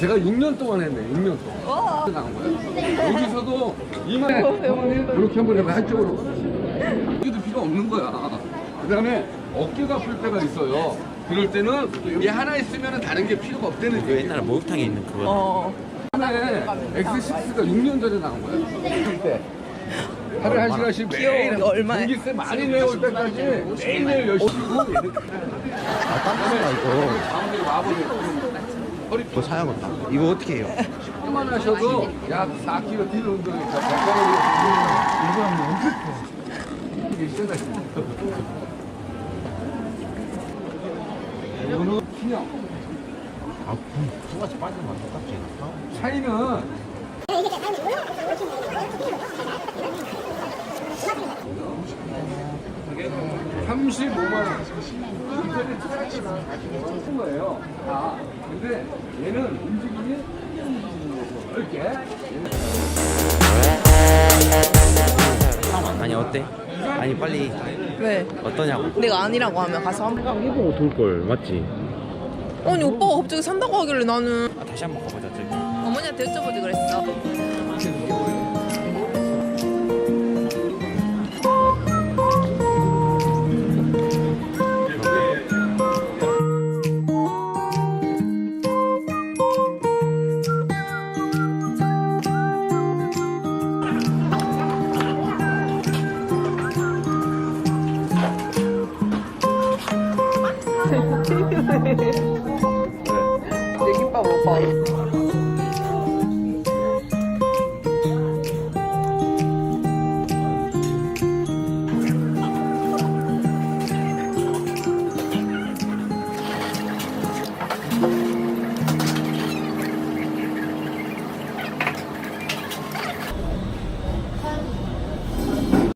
제가 6년 동안 했네, 6년 동안. 와. 나간 거야. 여기서도 이만 이렇게 한번 해봐, 한쪽으로. 여기도 필요 없는 거야. 그 다음에 어깨가 아플 때가 있어요. 그럴 때는 이 하나 있으면 다른 게 필요가 없다는 그 얘기. 옛날에 목욕탕에 있는 그거 어. 처음에 X6가 6년 전에 나온 거야. 그때. 하루에 한 시간씩 매일. 얼마에? 전기세 많이 내올 때까지 매일매일 열심히 아 깜짝이야 이거 이거 사야겠다 이거 어떻게 해요? 만 하셔도 약 4kg 뛰는 운동이 건강을 이거 하면 엄청 커. 이게 세다. 이거는 그냥 아 두 가지 빠지면 똑같지 차이는 (35만 원) 이거는 거예요 아 근데 얘는 움직임이 이렇게 아니 어때? 아니 빨리 왜? 어떠냐고 내가 아니라고 하면 가서 한 번. 해보고 돌걸 맞지? 아니 오빠가 갑자기 산다고 하길래 나는 아, 다시 한번 가보자 저기 어머니한테 여쭤보지 그랬어. 내 김밥 오빠.